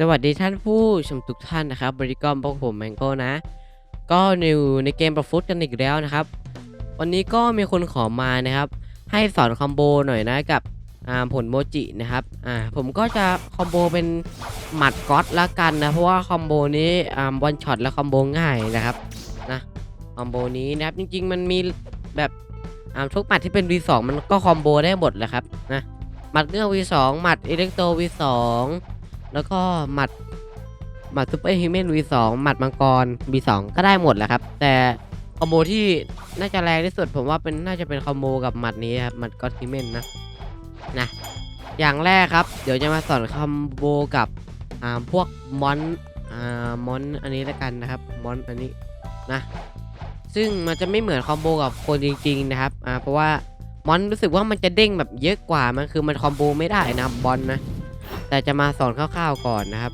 สวัสดีท่านผู้ชมทุกท่านนะครับบริกรพวกผมแมงโก้นะ ก็อยู่ในเกมประฟุตกันอีกแล้วนะครับ วันนี้ก็มีคนขอมานะครับ ให้สอนคอมโบหน่อยนะกับอ่าผลโมจินะครับอ่าผมก็จะคอมโบเป็นหมัดก๊อตละกันนะ เพราะว่าคอมโบนี้อ่าวันช็อตและคอมโบง่ายนะครับนะคอมโบนี้นะครับจริงๆ มันมีแบบอ่าทุกหมัดที่เป็น V2 มันก็คอมโบได้หมดแหละครับนะหมัดเงือก V2 หมัดอิเล็กโต V2 แล้วก็หมัดหมัดซูเปอร์ฮิวแมน V2 หมัดมังกร V2 ก็ได้หมดแหละครับ แต่คอมโบที่น่าจะแรงที่สุดผมว่าเป็นน่าจะเป็นคอมโบกับหมัดนี้ครับหมัดก็อตฮิวแมนนะนะ อย่างแรกครับ เดี๋ยวจะมาสอนคอมโบกับอ่าพวกมอนอ่ามอนอันนี้แล้วกันนะครับมอนอันนี้นะซึ่งมันจะไม่เหมือนคอมโบกับคนจริงๆนะครับอ่าเพราะว่ามอนรู้สึกว่ามันจะเด้งแบบเยอะกว่ามันคือมันคอมโบไม่ได้นะบอลนะ แต่จะมาสอนคร่าวๆก่อนนะครับ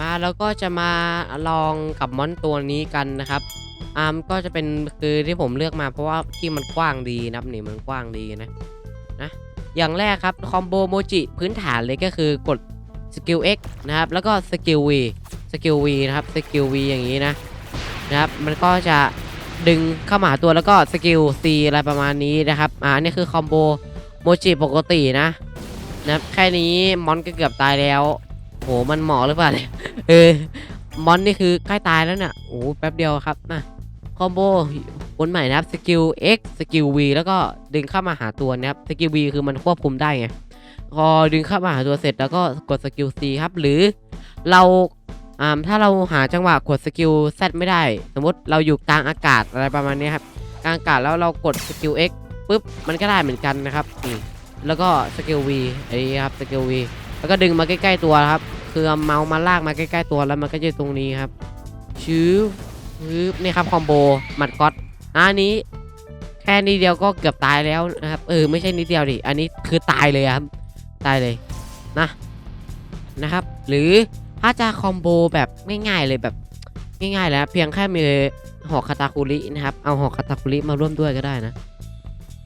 มาแล้วก็จะมาลองกับมอนตัวนี้กันนะครับอาร์มก็จะเป็นคือที่ผมเลือกมาเพราะว่าที่มันกว้างดีนะครับนี่มันกว้างดีนะนะอย่างแรกครับคอมโบโมจิพื้นฐานเลยก็คือกดสกิล X นะครับแล้วก็สกิล V สกิล V นะครับสกิล V อย่างนี้นะนะครับมันก็จะดึงเข้ามาตัวแล้วก็สกิล C อะไรประมาณนี้นะครับอ่าอันนี่คือคอมโบ โมจิปกตินะนะแค่นี้มอนก็เกือบตายแล้วโหมันเหมาะหรือเปล่าเนี่ยเออมอนนี่คือใกล้ตายแล้วเนี่ยโอ้แป๊บเดียวครับนะคอมโบบนใหม่นะครับสกิล X สกิล V แล้วก็ดึงเข้ามาหาตัวนะครับสกิล V คือมันควบคุมได้ไงพอดึงเข้ามาหาตัวเสร็จแล้วก็กดสกิล C ครับหรือเราอ่าถ้าเราหาจังหวะกดสกิล Z ไม่ได้ สมมติเราอยู่กลางอากาศอะไรประมาณนี้ครับกลางอากาศแล้วเรากดสกิล X ปุ๊บมันก็ได้เหมือนกันนะครับนี่แล้วก็สกิล V อันนี้ครับสกิล V แล้วก็ดึงมาใกล้ๆตัวครับ คือเมาส์มาลากมาใกล้ๆตัวแล้วมันก็จะตรงนี้ครับชื้อชื้อนี่ครับคอมโบหมัดก๊อตอันนี้แค่นี้เดียวก็เกือบตายแล้วนะครับเออไม่ใช่นิดเดียวดิอันนี้คือตายเลยครับตายเลยนะนะครับ หรือถ้าจะคอมโบแบบง่ายๆเลยแบบง่ายๆแล้วเพียงแค่มีหอกคาตาคุรินะครับเอาหอกคาตาคุริมาร่วมด้วยก็ได้นะ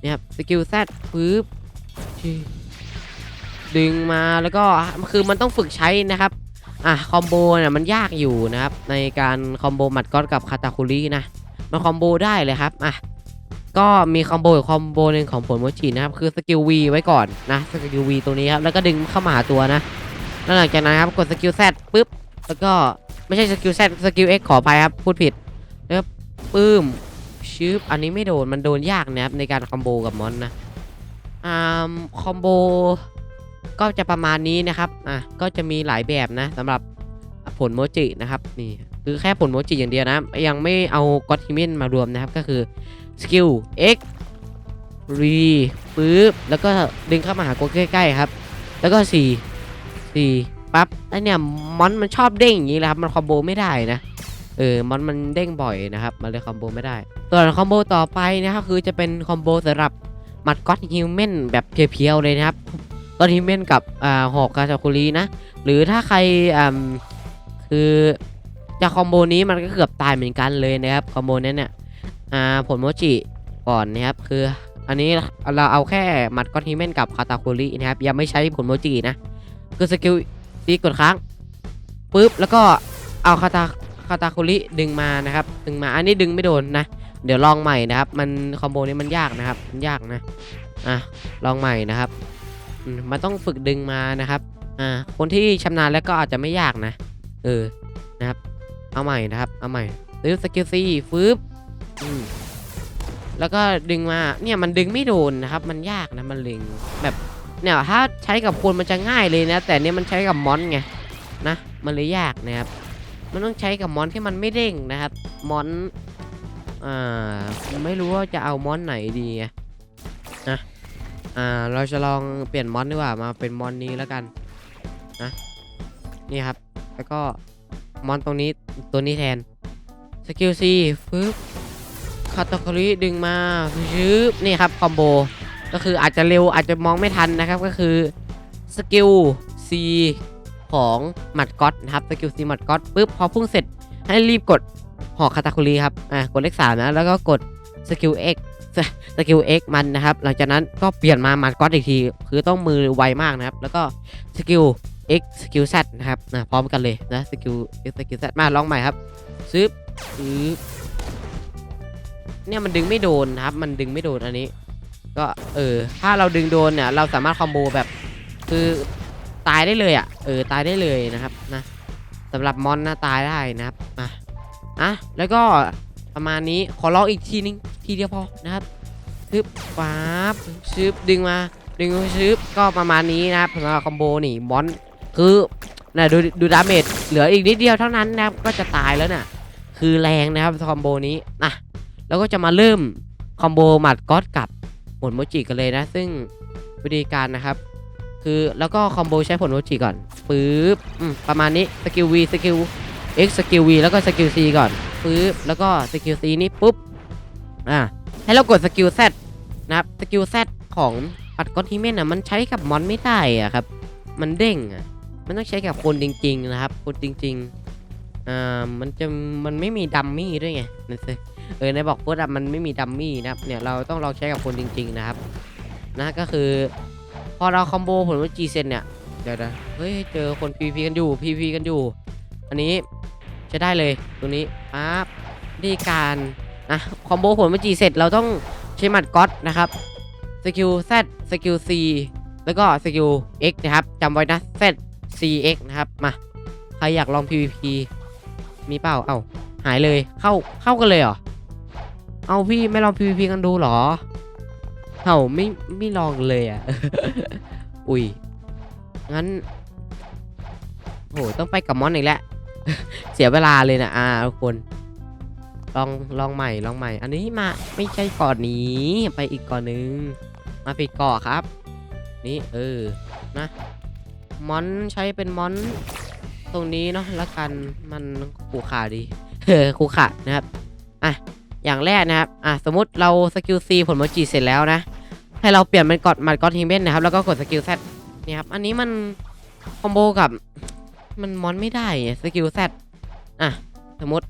นี่ครับสกิลแซดปึ๊บดึงมาแล้วก็คือมันต้องฝึกใช้นะครับอะคอมโบเนี่ยมันยากอยู่นะครับ ในการคอมโบหมัดก้อนกับคาตาคุรินะมันคอมโบได้เลยครับอะก็มีคอมโบคอมโบหนึ่งของผลโมจินะครับ คือสกิล V ไว้ก่อนนะสกิล V ตรงนี้ครับแล้วก็ดึงเข้ามาหาตัวนะแล้วหลังจากนั้นครับกดสกิลแซดปึ๊บแล้วก็ไม่ใช่สกิลแซดสกิล X ขออภัยครับพูดผิดแล้วปื้ม ชืบอันนี้ไม่โดนมันโดนยากนะครับในการคอมโบกับมอนนะอ่าคอมโบก็จะประมาณนี้นะครับอะก็จะมีหลายแบบนะสำหรับผลโมจินะครับนี่คือแค่ผลโมจิอย่างเดียวนะ ยังไม่เอาก็อตฮิเมนมารวมนะครับก็คือสกิล X รีปึ๊บแล้วก็ดึงเข้ามาหากใกล้ๆครับ แล้วก็4 4ปั๊บไอเนี่ยมอนมันชอบเด้งอย่างนี้แหละครับมันคอมโบไม่ได้นะ เออมันมันเด้งบ่อยนะครับ มันเลยคอมโบไม่ได้ส่วนคอมโบต่อไปนะครับคือจะเป็นคอมโบสำหรับมัดก็อตฮิวแมนแบบเพียวๆเลยนะครับก็อตฮิวแมนกับอ่าหอกคาซาคุรีนะ หรือถ้าใครอ่าคือจะคอมโบนี้มันก็เกือบตายเหมือนกันเลยนะครับคอมโบนี้เนี่ยอ่าผลโมจิก่อนนะครับคืออันนี้เราเอาแค่มัดก็อตฮิวแมนกับคาตาคุรินะครับยังไม่ใช้ผลโมจินะ คือสกิลตีกดค้างปุ๊บแล้วก็เอาคาตา คาตาคุริดึงมานะครับดึงมาอันนี้ดึงไม่โดนนะ เดี๋ยวลองใหม่นะครับ มันคอมโบนี้มันยากนะครับมันยากนะอะลองใหม่นะครับมันต้องฝึกดึงมานะครับอ่าคนที่ชำนาญแล้วก็อาจจะไม่ยากนะ เออนะครับ เอาใหม่นะครับ เอาใหม่ซื้อสกิลซีฟืบอืมแล้วก็ดึงมาเนี่ยมันดึงไม่โดนนะครับ มันยากนะมันเล็งแบบเนี่ยถ้าใช้กับคนมันจะง่ายเลยนะ แต่เนี่ยมันใช้กับมอนไงนะมันเลยยากนะครับ มันต้องใช้กับมอนที่มันไม่เด้งนะครับมอนอ่าไม่รู้ว่าจะเอามอนไหนดีนะอ่าเราจะลองเปลี่ยนมอนดีกว่ามาเป็นมอนนี้แล้วกันนะนี่ครับแล้วก็มอนตรงนี้ตัวนี้แทนสกิลซีฟึบคาตาคอริดึงมาชืบนี่ครับคอมโบก็คืออาจจะเร็วอาจจะมองไม่ทันนะครับก็คือสกิล C ของหมัดก๊อตนะครับสกิล C หมัดก๊อตปุ๊บพอพุ่งเสร็จให้รีบกดหอกคาตาคุรีครับอะกดเลขสามนะแล้วก็กดสกิล X สกิล X มันนะครับหลังจากนั้นก็เปลี่ยนมาหมัดก๊อตอีกที คือต้องมือไวมากนะครับ แล้วก็สกิล X สกิล Z นะครับนะพร้อมกันเลยนะสกิล X สกิล Z มาลองใหม่ครับซึบซึบเนี่ยมันดึงไม่โดนนะครับ มันดึงไม่โดนอันนี้ ก็เออถ้าเราดึงโดนเนี่ย เราสามารถคอมโบแบบ คือ ตายได้เลยอะเออตายได้เลยนะครับนะสำหรับมอนนะตายได้นะครับมาอะแล้วก็ประมาณนี้ขอลองอีกทีนึงทีเดียวพอนะครับซึบป๊าบซึบดึงมาดึงซึบก็ประมาณนี้นะครับสำหรับคอมโบนี่มอนคือนะดูดูดาเมจเหลืออีกนิดเดียวเท่านั้นนะครับก็จะตายแล้วน่ะคือแรงนะครับคอมโบนี้นะแล้วก็จะมาเริ่มคอมโบหมัดก๊อตกับผลโมจิกันเลยนะ ซึ่งวิธีการนะครับ คือแล้วก็คอมโบใช้ผลโมจิก่อนปึ๊บประมาณนี้สกิล V สกิล X สกิล V แล้วก็สกิล C ก่อนปึ๊บแล้วก็สกิล C นี่ปุ๊บอ่าให้เรากดสกิล Z นะครับสกิล Z ของปัดก้อนฮิเมนอะมันใช้กับมอนไม่ได้อะครับ มันเด้งอะมันต้องใช้กับคนจริง ๆ นะครับ คนจริงๆอ่ามันจะมันไม่มีดัมมี่ด้วยไงนั่นสิเออในบอกพูดอะมันไม่มีดัมมี่นะครับเนี่ยเราต้องลองใช้กับคนจริง ๆ นะครับนะก็คือ พอเราคอมโบผลว่าจีเซนเนี่ยเดี๋ยวนะเฮ้ยเจอคน PVP กันอยู่ PVP กันอยู่ อันนี้ใช้ได้เลยตัวนี้ปั๊บดีการนะคอมโบผลว่าจีเสร็จเราต้องใช้หมัดก๊อตนะครับสกิล Z สกิล C แล้วก็สกิล X นะครับจำไว้นะ Z C X นะครับมาใครอยากลอง PVP มีเปล่าเอ้าหายเลยเข้าเข้ากันเลยเหรอเอาพี่ไม่ลอง PVP กันดูเหรอ เอ้าไม่ไม่ลองเลยอะ อุ้ย งั้นโหต้องไปกับมอนอีกแล้ว เสียเวลาเลยนะอาทุกคน ลองลองใหม่ลองใหม่ อันนี้มาไม่ใช่เก่อนนี้ ไปอีกเก่อนนึงมาผิดเกาะครับ นี่เออ นะมอนใช้เป็นมอนตรงนี้เนาะแล้วกันมันขู่ขาดีเออขู่ขานะครับ อะ อย่างแรกนะครับอะสมมติเราสกิล C ผลโมจิเสร็จแล้วนะ ให้เราเปลี่ยนเป็นกอดมัดกอดฮิเมนนะครับ แล้วก็กดสกิล Z เนี่ยครับ อันนี้มันคอมโบกับมันมอนไม่ได้สกิล Z อะสมมติ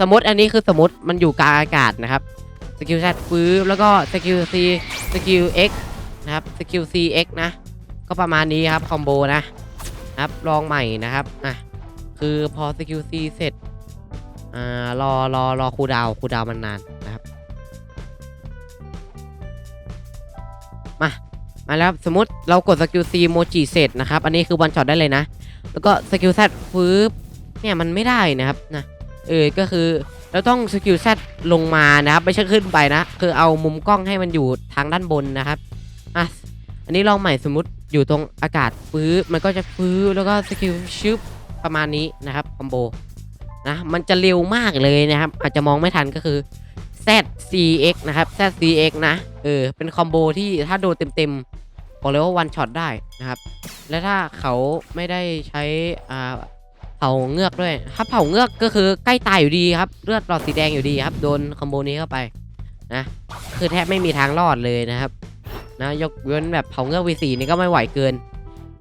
สมมติอันนี้คือสมมติมันอยู่กลางอากาศนะครับสกิล Z ฟื้บแล้วก็สกิล C สกิล X นะครับสกิล C X นะ ก็ประมาณนี้ครับคอมโบนะครับลองใหม่นะครับอะคือพอสกิล C เสร็จ อ่ารอรอรอครูดาวน์คูดาวมันนานนะครับ มา มาแล้วสมมติเรากดสกิล C โมจิเสร็จนะครับ อันนี้คือวันช็อตได้เลยนะ แล้วก็สกิล Z ฟื้บเนี่ยมันไม่ได้นะครับนะเออก็คือเราต้องสกิล Z ลงมานะครับไม่ใช่ขึ้นไปนะ คือเอามุมกล้องให้มันอยู่ทางด้านบนนะครับอะอันนี้ลองใหม่สมมติอยู่ตรงอากาศฟื้บมันก็จะฟื้บแล้วก็สกิลชึบประมาณนี้นะครับคอมโบ นะมันจะเร็วมากเลยนะครับ อาจจะมองไม่ทันก็คือ ZCX นะครับ ZCX นะเออเป็นคอมโบที่ถ้าโดนเต็มๆบอกเลยว่าวันช็อตได้นะครับ และถ้าเขาไม่ได้ใช้อ่าเผาเงือกด้วย ถ้าเผาเงือกก็คือใกล้ตายอยู่ดีครับเลือดหลอดสีแดงอยู่ดีครับโดนคอมโบนี้เข้าไปนะคือแทบไม่มีทางรอดเลยนะครับนะยกเว้นแบบเผาเงือก V4 นี่ก็ไม่ไหวเกิน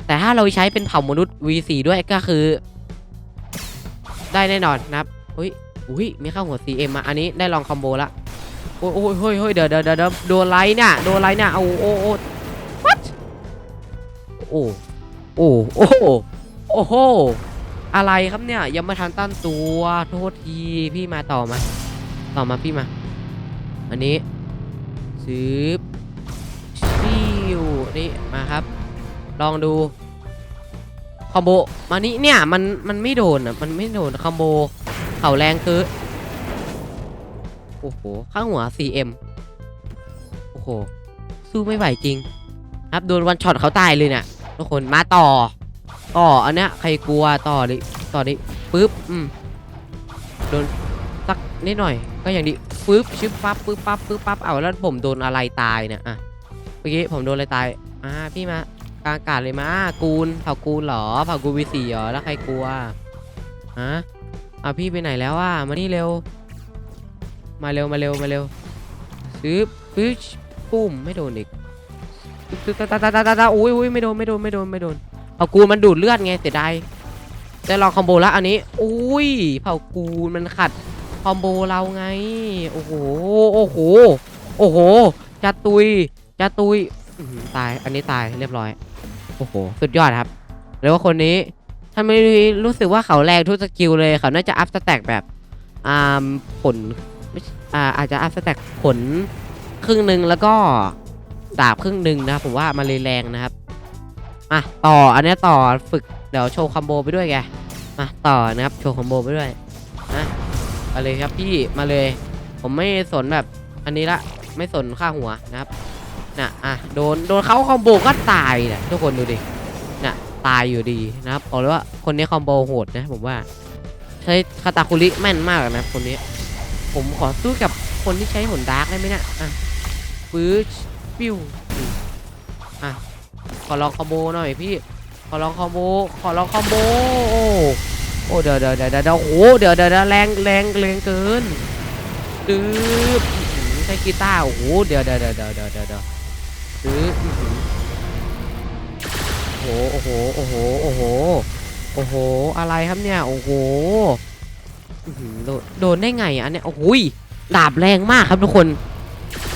แต่ถ้าเราใช้เป็นเผ่ามนุษย์ V4 ด้วยก็คือ ได้แน่นอนนะครับอุ้ยอุ้ยมีเข้าหัว CM มาอันนี้ได้ลองคอมโบละโอ้ยโอ้ยเฮ้ยเฮ้ยเดี๋ยวเดี๋ยวเดี๋ยวโดนไลท์เนี่ยโดนไลท์เนี่ยเอาโอ้โอ้ what โอ้โอ้โอ้โอ้โหอะไรครับเนี่ยยังไม่ทันตั้นตัวโทษทีพี่มาต่อมา ต่อมาพี่มา อันนี้ซื้อซิวนี่มาครับ ลองดู คอมโบมานี้เนี่ยมันมันไม่โดนอะมันไม่โดนคอมโบเข่าแรงคือโอ้โหข้างหัว CM โอ้โหสู้ไม่ไหวจริง ครับโดนวันช็อตเขาตายเลยเนี่ยทุกคนมาต่อต่ออันเนี้ยใครกลัวต่อดิต่อดิปึ๊บอืมโดนสักนิดหน่อย ก็อย่างดีปึ๊บชึบปั๊บปึ๊บปั๊บปึ๊บปั๊บเอาแล้วผมโดนอะไรตายเนี่ยอะเมื่อกี้ผมโดนอะไรตายอ่าพี่มา กลางอากาศเลยมากูนเผากูนเหรอเผากูวีสี่เหรอแล้วใครกลัวฮะเอาพี่ไปไหนแล้วอะมานี่เร็ว มาเร็วมาเร็วมาเร็วซื้อปึ๊บปุ้มไม่โดนอีกตาตาตาตาตาตาอุ้ยอุ้ยไม่โดนไม่โดนไม่โดนไม่โดนเผากูมันดูดเลือดไงเสียดายได้ลองคอมโบแล้วอันนี้อุ้ยเผากูมันขัดคอมโบเราไงโอ้โหโอ้โหโอ้โหจะตุยจะตุยตายอันนี้ตายเรียบร้อย อ้โห สุดยอดครับแล้วว่าคนนี้ทำไมรู้สึกว่าเขาแรงทุกสกิลเลยเขาน่าจะอัพสแต็กแบบอ่าผลอ่าอาจจะอัพสแต็กผลครึ่งหนึ่งแล้วก็ดาบครึ่งหนึ่งนะครับผมว่ามันเลยแรงนะครับอะต่ออันนี้ต่อฝึกเดี๋ยวโชว์คอมโบไปด้วยแกมาต่อนะครับโชว์คอมโบไปด้วยนะมาเลยครับพี่มาเลย ผมไม่สนแบบอันนี้ละไม่สนค่าหัวนะครับ น่ะอะโดนโดนเขาคอมโบก็ตายน่ะทุกคนดูดิน่ะตายอยู่ดีนะครับบอกเลยว่าคนนี้คอมโบโหดนะผมว่า ใช้คาตาคุริแม่นมากนะคนนี้ ผมขอสู้กับคนที่ใช้หนดาร์กได้ไหมนี่ยอะปื๊ดปิ้วอะขอลองคอมโบหน่อยพี่ขอลองคอมโบขอลองคอมโบโอ้โอ้เดี๋ยวเดี๋ยวเดี๋ยวเดี๋ยวโอ้โหเดี๋ยวเดี๋ยวเดี๋ยวแรงแรงแรงเกินดื้อใช้กีตาร์โอ้โหเดี๋ยวเดี๋ยวเดี๋ยวเดี๋ยวเดี๋ยว เดี๋ยวเดี๋ยวดื้ออื้อหือโอ้โห โอ้โห โอ้โห โอ้โห อะไรครับเนี่ย โอ้โห โดนโดนได้ไงอะอันเนี้ย โอ้ยดาบแรงมากครับทุกคน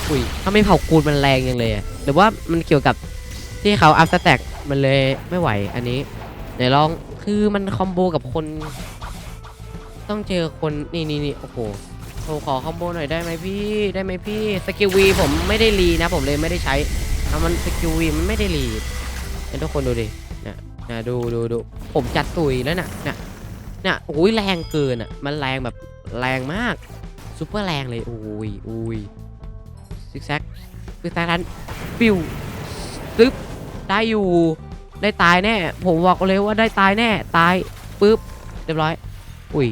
อุ้ย ถ้าไม่เผากูลมันแรงยังเลย หรือว่ามันเกี่ยวกับที่เขาอัพสแต็กมันเลยไม่ไหวอันนี้ไหนลอง คือมันคอมโบกับคน ต้องเจอคนนี่นี่นี่โอ้โหผมขอคอมโบหน่อยได้ไหมพี่ ได้ไหมพี่ สกิลวีผมไม่ได้รีนะ ผมเลยไม่ได้ใช้ เอามันสกิลวีมันไม่ได้รีดเห็นทุกคนดูดิเนี่ยนะดูดูดูผมจัดตุยแล้วน่ะน่ะน่ะโอ้ยแรงเกินอะมันแรงแบบแรงมากซูเปอร์แรงเลยโอ้ยโอ้ยซิกแซกซิกแซกนั้นปิวซึบได้อยู่ได้ตายแน่ ผมบอกเลยว่าได้ตายแน่ตายปึ๊บเรียบร้อย อุ้ย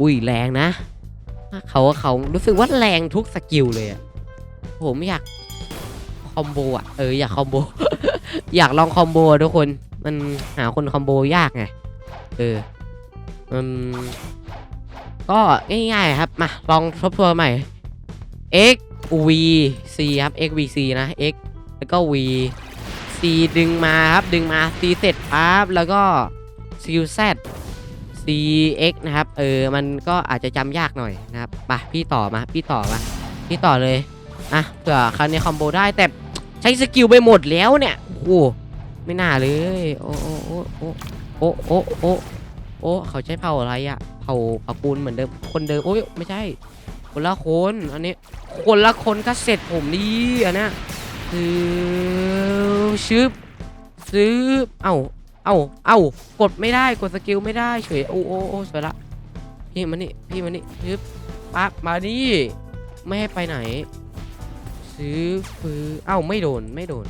อุ้ยแรงนะเขาเขารู้สึกว่าแรงทุกสกิลเลยอะผมอยาก คอมโบอะเอออยากคอมโบ อยากลองคอมโบทุกคน มันหาคนคอมโบยากไงเอออืมก็ง่ายๆครับมาลองทบทวนใหม่ x v c ครับ x v c นะ x แล้วก็ v c ดึงมาครับดึงมา c เสร็จปั๊บแล้วก็ c z cx นะครับ เออมันก็อาจจะจำยากหน่อยนะครับไปพี่ต่อมาพี่ต่อมาพี่ต่อเลยอะเผื่อคราวนี้คอมโบได้แต่ ใช้สกิลไปหมดแล้วเนี่ยโอ้ไม่น่าเลยโอ้โอ้โอ้โอ้โอ้โอ้เขาใช้เผาอะไรอะเผาเผาปูนเหมือนเดิมคนเดิมโอ้ยไม่ใช่ คนละคนอันนี้ คนละคนก็เสร็จผมดีอันนี้ซื้อชึบซื้อเอ้าเอ้าเอ้ากดไม่ได้กดสกิลไม่ได้เฉยโอ้โอ้โอ้สวยละพี่มานี่พี่มานี่ซื้อปั๊บมานี่ไม่ให้ไปไหน ซื้อฟื้อเอ้าไม่โดนไม่โดน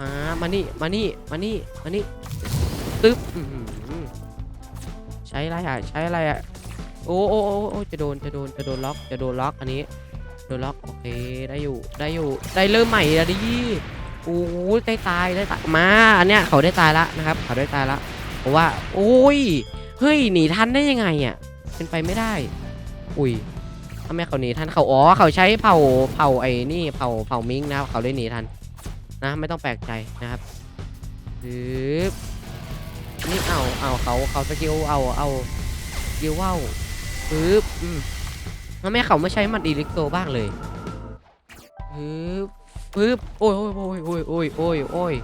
มามานี่มานี่มานี่มานี่ตึ๊บใช้อะไรอะใช้อะไรอะโอ้โอ้โอ้จะโดนจะโดนจะโดนล็อกจะโดนล็อกอันนี้โดนล็อกโอเคได้อยู่ได้อยู่ได้เริ่มใหม่ละดิโอ้ยได้ตายได้ตายมาอันเนี้ยเขาได้ตายละนะครับ เขาได้ตายละเพราะว่าโอ้ยเฮ้ยหนีทันได้ยังไงอะเป็นไปไม่ได้ อุ้ย ทำไม่เขาหนีทันเขาอ๋อเขาใช้เผาเผาไอ้นี่เผาเผามิงนะครับเขาได้หนีทันนะไม่ต้องแปลกใจนะครับปึ๊บนี่เอาเอาเขาเขาสกิลเอาเอาสกิลว่าวปึ๊บอืมทำไมเขาไม่ใช้มัดอีลิกโตบ้างเลยปึ๊บปึ๊บโอ้ยโอ้ยโอ้ยโอ้ยโอ้ยโอ้ยโอ้ย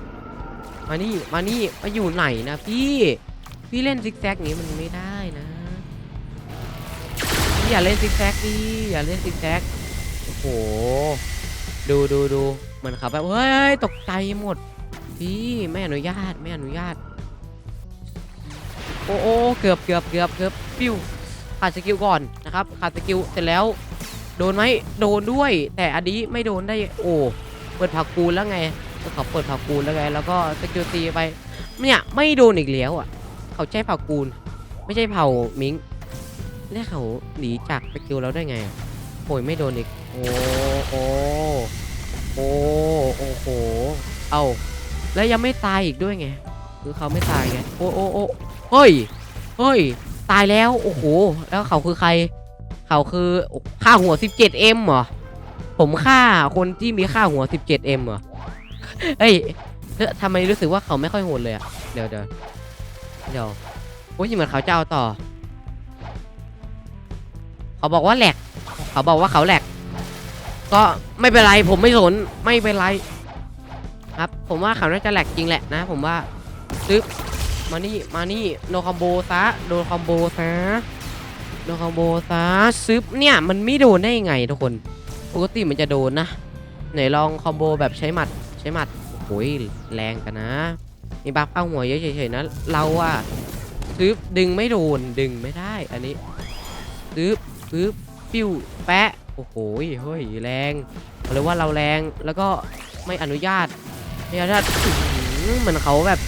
มานี่มานี่มาอยู่ไหนนะพี่พี่เล่นซิกแซกนี้มันไม่ได้นะ อย่าเล่นซิกแซกดิอย่าเล่นซิกแซกโอ้โห ดูดูดูเหมือนเขาแบบเฮ้ยตกใจหมดพี่ไม่อนุญาตไม่อนุญาต โอ้โอ้เกือบเกือบเกือบเกือบปิ้วขาดสกิลก่อนนะครับขาดสกิลเสร็จแล้ว โดนไหมโดนด้วย แต่อันนี้ไม่โดนได้โอ้เปิดผักกูลแล้วไงเขาเปิดผักกูลแล้วไง แล้วก็สกิลตีไปเนี่ยไม่โดนอีกแล้วอะ เขาใช้ผักกูล ไม่ใช่เผามิง แล้วเขาหนีจากสกิลเราได้ไงอะโอ้ยไม่โดนอีก โอ้โอ้โอ้โอ้โห เอาแล้วยังไม่ตายอีกด้วยไง คือเขาไม่ตายไง โอ้โอ้โอ้เฮ้ย เฮ้ย ตายแล้ว โอ้โห แล้วเขาคือใคร เขาคือค่าหัว 17M เหรอ ผมฆ่าคนที่มีค่าหัว 17M เหรอ เฮ้ยเอ๊ะทำไมรู้สึกว่าเขาไม่ค่อยโหดเลยอะเดี๋ยวเดี๋ยวเดี๋ยวโอ้ยเหมือนเขาจะเอาต่อ เขาบอกว่าแหลก เขาบอกว่าเขาแหลก ก็ไม่เป็นไรผมไม่สนไม่เป็นไร ครับ ผมว่าเขาน่าจะแหลกจริงแหละนะ ผมว่าซึบมานี่มานี่โนคอมโบซะโดนคอมโบซะโดนคอมโบซะซึบเนี่ยมันไม่โดนได้ยังไงทุกคนปกติมันจะโดนนะไหนลองคอมโบแบบใช้หมัดใช้หมัดโอ้ยแรงกันนะมีบัฟเข้าหัวเยอะเฉยๆนะเราอะซึบดึงไม่โดนดึงไม่ได้ อันนี้ซึบ ซึบปิ้วแปะโอ้โหเฮ้ยแรงเอาเลยว่าเราแรงแล้วก็ไม่อนุญาตไม่อนุญาตเหมือนเขาแบบ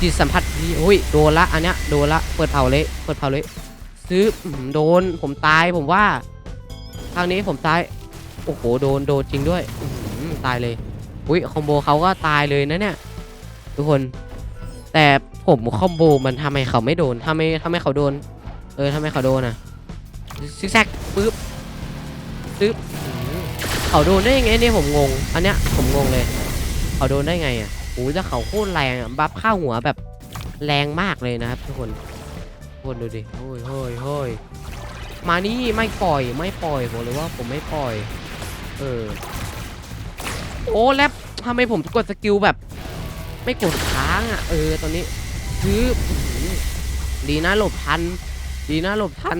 จิตสัมผัสดีโอ้ยโดนละอันเนี้ยโดนละเปิดเผาเลยเปิดเผาเลยซื้อโดนผมตายผมว่าทางนี้ผมตายโอ้โหโดนโดนจริงด้วยตายเลยอุ้ยคอมโบเขาก็ตายเลยนะเนี่ยทุกคน แต่ผมคอมโบมันทำไมเขาไม่โดนทำไมทำไมเขาโดน เออทำไมเขาโดนอะ ซิกแซกปึ๊บปึ๊บเขาโดนได้ยังไงเนี่ยผมงง อันเนี้ยผมงงเลย เขาโดนได้ไงอะโอ้ยแต่เขาโคตรแรงอะบัฟข้าหัวแบบแรงมากเลยนะครับทุกคนทุกคนดูดิโอ้ยเฮ้ยเฮ้ยมานี่ไม่ปล่อยไม่ปล่อยบอกเลยว่าผมไม่ปล่อย เออ โอ้แล้วทำไมผมกดสกิลแบบ ไม่กดค้างอะ เออตอนนี้คืออื้อดีนะหลบทัน ดีนะหลบทัน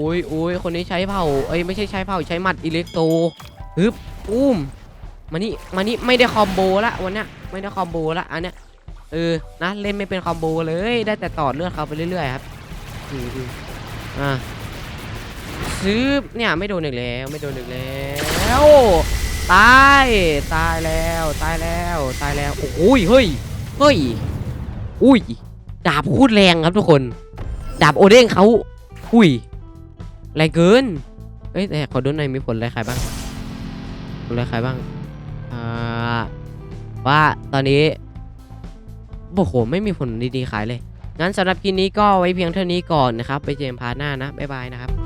อ้ยโอ้ยคนนี้ใช้เผาเอ้ยไม่ใช่ใช้เผาใช้หมัดอิเล็กโตฮึบอุ้มมานี่มานี่ไม่ได้คอมโบละวันเนี้ยไม่ได้คอมโบละอันเนี้ยเออนะเล่นไม่เป็นคอมโบเลยได้แต่ต่อเลือดเขาไปเรื่อยๆครับอืออะซื้อเนี่ยไม่โดนอีกแล้วไม่โดนอีกแล้วตายตายแล้วตายแล้วตายแล้วโอ้ยเฮ้ยเฮ้ยอุ้ยดาบพูดแรงครับทุกคน ดาบโอเด้งเขาอุ้ย แรงเกินเอ้ยแต่ขอดูหน่อยมีผลอะไรใครบ้างผลอะไรใครบ้างอ่าว่าตอนนี้โอ้โหไม่มีผลดีๆขายเลยงั้นสำหรับคลิปนี้ก็ไว้เพียงเท่านี้ก่อนนะครับ ไปเจอกันพาร์ทหน้านะบ๊ายบายนะครับ